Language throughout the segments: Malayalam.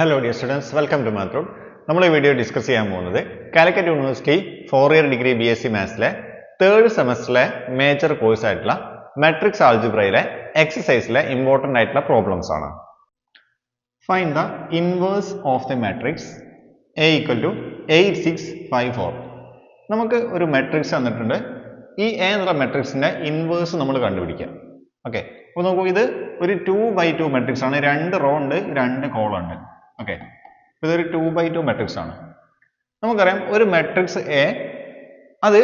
Hello dear students welcome to മാത്രം നമ്മൾ ഈ വീഡിയോ ഡിസ്കസ് ചെയ്യാൻ പോകുന്നത് Calicut university four year degree B S C മാത്സിലെ third സെമസ്റ്ററിലെ മേജർ കോഴ്സ് ആയിട്ടുള്ള മെട്രിക്സ് ആൾജിബ്രയിലെ എക്സസൈസിലെ ഇമ്പോർട്ടന്റ് ആയിട്ടുള്ള പ്രോബ്ലംസ് ആണ്. Find the inverse of the matrix A equal to eight six five four നമുക്ക് ഒരു മെട്രിക്സ് തന്നിട്ടുണ്ട് ഈ എ എന്നുള്ള മെട്രിക്സിന്റെ ഇൻവേഴ്സ് നമ്മൾ കണ്ടുപിടിക്കാം ഓക്കെ അപ്പോൾ നോക്കൂ ഇത് ഒരു ടു ബൈ ടു മെട്രിക്സ് ആണ്. രണ്ട് റോ ഉണ്ട് രണ്ട് കോളം ഉണ്ട്. ഓക്കെ ഇതൊരു ടു ബൈ ടു മെട്രിക്സ് ആണ്. നമുക്കറിയാം ഒരു മെട്രിക്സ് എ അത്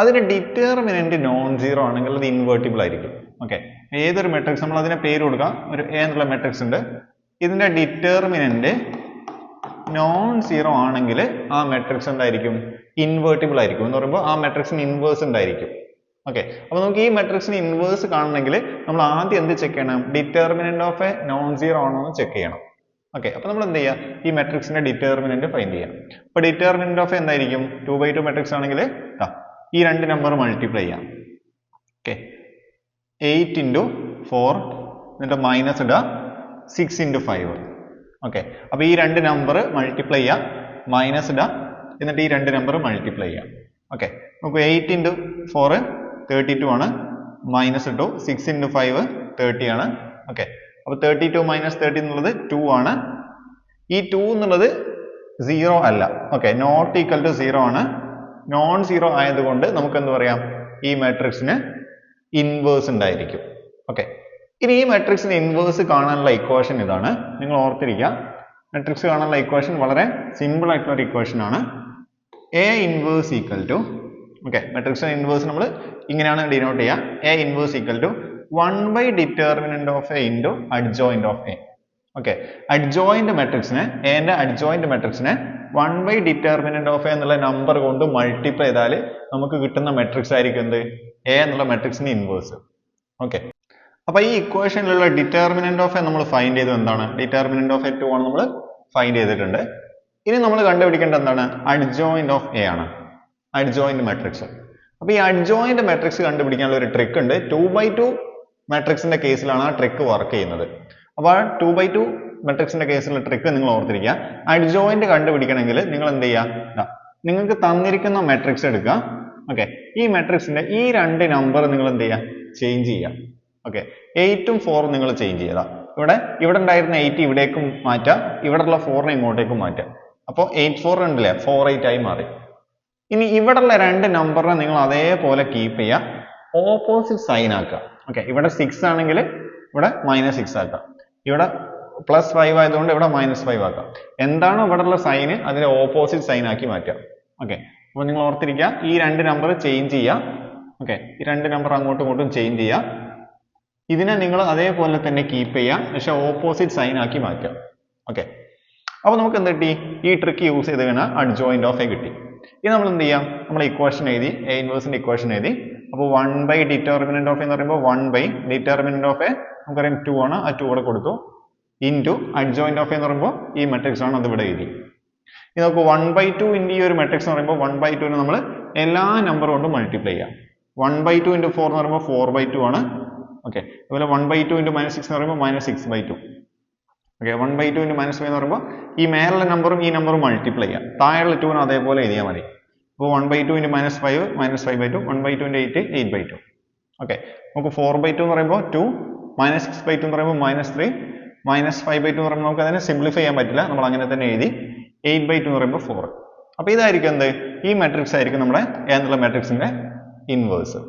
അതിന്റെ ഡിറ്റർമിനന്റ് നോൺ സീറോ ആണെങ്കിൽ അത് ഇൻവേർട്ടിബിൾ ആയിരിക്കും. ഓക്കെ ഏതൊരു മെട്രിക്സ് നമ്മൾ അതിനെ പേര് കൊടുക്കാം? ഒരു എ എന്നുള്ള മെട്രിക്സ് ഉണ്ട്. ഇതിന്റെ ഡിറ്റർമിനന്റ് നോൺ സീറോ ആണെങ്കിൽ ആ മെട്രിക്സ് എന്തായിരിക്കും? ഇൻവേർട്ടിബിൾ ആയിരിക്കും എന്ന് പറയുമ്പോൾ ആ മെട്രിക്സിന് ഇൻവേഴ്സ് ഉണ്ടായിരിക്കും ഓക്കെ അപ്പോൾ നമുക്ക് ഈ മെട്രിക്സിന് ഇൻവേഴ്സ് കാണണമെങ്കിൽ നമ്മൾ ആദ്യം എന്ത് ചെക്ക് ചെയ്യണം? Determinant of A non zero ആണോ എന്ന് ചെക്ക് ചെയ്യണം. ഓക്കെ അപ്പോൾ നമ്മൾ എന്ത് ചെയ്യുക ഈ മെട്രിക്സിന്റെ ഡിറ്റർമിനന്റ് ഫൈൻഡ് ചെയ്യാം. അപ്പോൾ ഡിറ്റർമിനന്റ് ഓഫ് എന്തായിരിക്കും? ടു ബൈ ടു മെട്രിക്സ് ആണെങ്കിൽ ഈ രണ്ട് നമ്പർ മൾട്ടിപ്ലൈ ചെയ്യാം. ഓക്കെ എയ്റ്റ് ഇന്റു ഫോർ എന്നിട്ട് മൈനസ് ഇടുക സിക്സ് ഇന്റു ഫൈവ് ഓക്കെ അപ്പോൾ ഈ രണ്ട് നമ്പർ മൾട്ടിപ്ലൈ ചെയ്യാം. മൈനസ് ഇടുക എന്നിട്ട് ഈ രണ്ട് നമ്പർ മൾട്ടിപ്ലൈ ചെയ്യാം. ഓക്കെ നമുക്ക് eight into four thirty two ആണ്. മൈനസ് ഇട്ടു സിക്സ് ഇന്റു ഫൈവ് തേർട്ടി ആണ്. ഓക്കെ അപ്പോൾ തേർട്ടി ടു മൈനസ് തേർട്ടി എന്നുള്ളത് ടു ആണ്. ഈ ടു എന്നുള്ളത് സീറോ അല്ല. Okay not equal to zero ആണ്. നോൺ സീറോ ആയതുകൊണ്ട് നമുക്ക് എന്ത് പറയാം? ഈ മാട്രിക്സിന് ഇൻവേഴ്സ് ഉണ്ടായിരിക്കും. ഓക്കെ ഇനി ഈ മാട്രിക്സിന് ഇൻവേഴ്സ് കാണാനുള്ള ഇക്വേഷൻ ഇതാണ്. നിങ്ങൾ ഓർത്തിരിക്കുക. മാട്രിക്സ് കാണാനുള്ള ഇക്വേഷൻ വളരെ സിമ്പിൾ ആയിട്ടുള്ള ഒരു ഇക്വേഷൻ ആണ്. A inverse equal to okay മാട്രിക്സിന് inverse നമ്മൾ ഇങ്ങനെയാണ് ഡിനോട്ട് ചെയ്യുക. A inverse equal to one by determinant of A into adjoint of A okay adjoint മെട്രിക്സിനെ എന്റെ adjoint മെട്രിക്സിനെ one by determinant of A എന്നുള്ള നമ്പർ കൊണ്ട് മൾട്ടിപ്ലൈ ചെയ്താൽ നമുക്ക് കിട്ടുന്ന മെട്രിക്സ് ആയിരിക്കും എന്ത്? എ എന്നുള്ള മെട്രിക്സിന് ഇൻവേഴ്സ് ഓക്കെ അപ്പൊ ഈ ഇക്വേഷനിലുള്ള ഡിറ്റർമിനന്റ് ഓഫ് എ നമ്മൾ ഫൈൻഡ് ചെയ്തത് എന്താണ്? ഡിറ്റർമിനന്റ് ഓഫ് എ ടു ആണ് നമ്മൾ ഫൈൻഡ് ചെയ്തിട്ടുണ്ട്. ഇനി നമ്മൾ കണ്ടുപിടിക്കേണ്ടത് എന്താണ്? അഡ്ജോയിന്റ് ഓഫ് എ ആണ്. അഡ്ജോയിന്റ് മെട്രിക്സ് അപ്പൊ ഈ അഡ്ജോയിന്റ് മെട്രിക്സ് കണ്ടുപിടിക്കാനുള്ള ഒരു ട്രിക്ക് ഉണ്ട്. ടു ബൈ ടു മെട്രിക്സിന്റെ കേസിലാണ് ആ ട്രിക്ക് വർക്ക് ചെയ്യുന്നത്. അപ്പോൾ ടു ബൈ ടു മെട്രിക്സിന്റെ കേസിലുള്ള ട്രിക്ക് നിങ്ങൾ ഓർത്തിരിക്കുക. അഡ്ജോയിന്റ് കണ്ടുപിടിക്കണമെങ്കിൽ നിങ്ങൾ എന്ത് ചെയ്യുക? നിങ്ങൾക്ക് തന്നിരിക്കുന്ന മെട്രിക്സ് എടുക്കുക. ഓക്കെ ഈ മെട്രിക്സിന്റെ ഈ രണ്ട് നമ്പർ നിങ്ങൾ എന്ത് ചെയ്യുക? ചേഞ്ച് ചെയ്യുക. ഓക്കെ എയ്റ്റും ഫോറും നിങ്ങൾ ചേഞ്ച് ചെയ്താ ഇവിടെ ഇവിടെ ഉണ്ടായിരുന്ന എയ്റ്റ് ഇവിടേക്കും മാറ്റാം ഇവിടെ ഉള്ള ഫോറിനെ ഇങ്ങോട്ടേക്കും മാറ്റാം അപ്പോൾ എയ്റ്റ് ഫോർ ഉണ്ടല്ലേ? ഫോർ എയ്റ്റ് ആയി മാറി. ഇനി ഇവിടെയുള്ള രണ്ട് നമ്പറിനെ നിങ്ങൾ അതേപോലെ കീപ്പ് ചെയ്യുക. ഓപ്പോസിറ്റ് സൈൻ ആക്കുക. ഓക്കെ ഇവിടെ സിക്സ് ആണെങ്കിൽ ഇവിടെ മൈനസ് സിക്സ് ആക്കാം. ഇവിടെ പ്ലസ് ഫൈവ് ആയതുകൊണ്ട് ഇവിടെ മൈനസ് ഫൈവ് ആക്കാം. എന്താണോ ഉള്ള സൈന് അതിനെ ഓപ്പോസിറ്റ് സൈൻ ആക്കി മാറ്റാം. ഓക്കെ അപ്പോൾ നിങ്ങൾ ഓർത്തിരിക്കുക ഈ രണ്ട് നമ്പർ ചേഞ്ച് ചെയ്യാം. ഓക്കെ ഈ രണ്ട് നമ്പർ അങ്ങോട്ടും ഇങ്ങോട്ടും ചേഞ്ച് ചെയ്യാം. ഇതിനെ നിങ്ങൾ അതേപോലെ തന്നെ കീപ്പ് ചെയ്യാം പക്ഷെ ഓപ്പോസിറ്റ് സൈൻ ആക്കി മാറ്റാം. ഓക്കെ അപ്പോൾ നമുക്ക് എന്ത് കിട്ടി? ഈ ട്രിക്ക് യൂസ് ചെയ്ത് കഴിഞ്ഞാൽ അഡ്ജോയിന്റ് ഓഫ് എ കിട്ടി. ഇനി നമ്മൾ എന്ത് ചെയ്യാം? നമ്മൾ ഇക്വേഷൻ എഴുതി എ ഇൻവേഴ്സിന്റെ ഇക്വേഷൻ എഴുതി അപ്പോൾ വൺ ബൈ ഡിറ്റർമിനന്റ് ഓഫ് എന്ന് പറയുമ്പോൾ one by determinant of A നമുക്കറിയാം ടു ആണ്. ആ ടു ഇവിടെ കൊടുത്തു. ഇന്റു അഡ്ജോയിന്റ് ഓഫ് എന്ന് പറയുമ്പോൾ ഈ മെട്രിക്സ് ആണ് അത് ഇവിടെ എഴുതി. ഇനി നമുക്ക് വൺ ബൈ ടു ഇന്റു ഈ ഒരു മെട്രിക്സ് എന്ന് പറയുമ്പോൾ വൺ ബൈ ടുവിനെ നമ്മൾ എല്ലാ നമ്പർ കൊണ്ടും മൾട്ടിപ്ലൈ ചെയ്യാം. One by two into four എന്ന് പറയുമ്പോൾ ഫോർ ബൈ ടു ആണ്. ഓക്കെ അതുപോലെ one by two into minus six എന്ന് പറയുമ്പോൾ minus six by two okay one by two into minus five എന്ന് പറയുമ്പോൾ ഈ മേലുള്ള നമ്പറും ഈ നമ്പറും മൾട്ടിപ്ലൈ ചെയ്യാം. താഴെയുള്ള ടുവിന് അതേപോലെ എഴുതിയാൽ മതി. അപ്പോൾ one by two into minus five minus five by two one by two into eight eight by two okay നമുക്ക് ഫോർ ബൈ ടു എന്ന് പറയുമ്പോൾ two minus six by two എന്ന് പറയുമ്പോൾ minus three minus five by two എന്ന് പറയുമ്പോൾ നമുക്ക് അതിനെ സിംപ്ലിഫൈ ചെയ്യാൻ പറ്റില്ല. നമ്മൾ അങ്ങനെ തന്നെ എഴുതി എയ്റ്റ് ബൈ ടു എന്ന് പറയുമ്പോൾ ഫോർ അപ്പോൾ ഇതായിരിക്കും എന്ത്? ഈ മാട്രിക്സ് ആയിരിക്കും നമ്മുടെ എന്നുള്ള മെട്രിക്സിന്റെ ഇൻവേഴ്സ്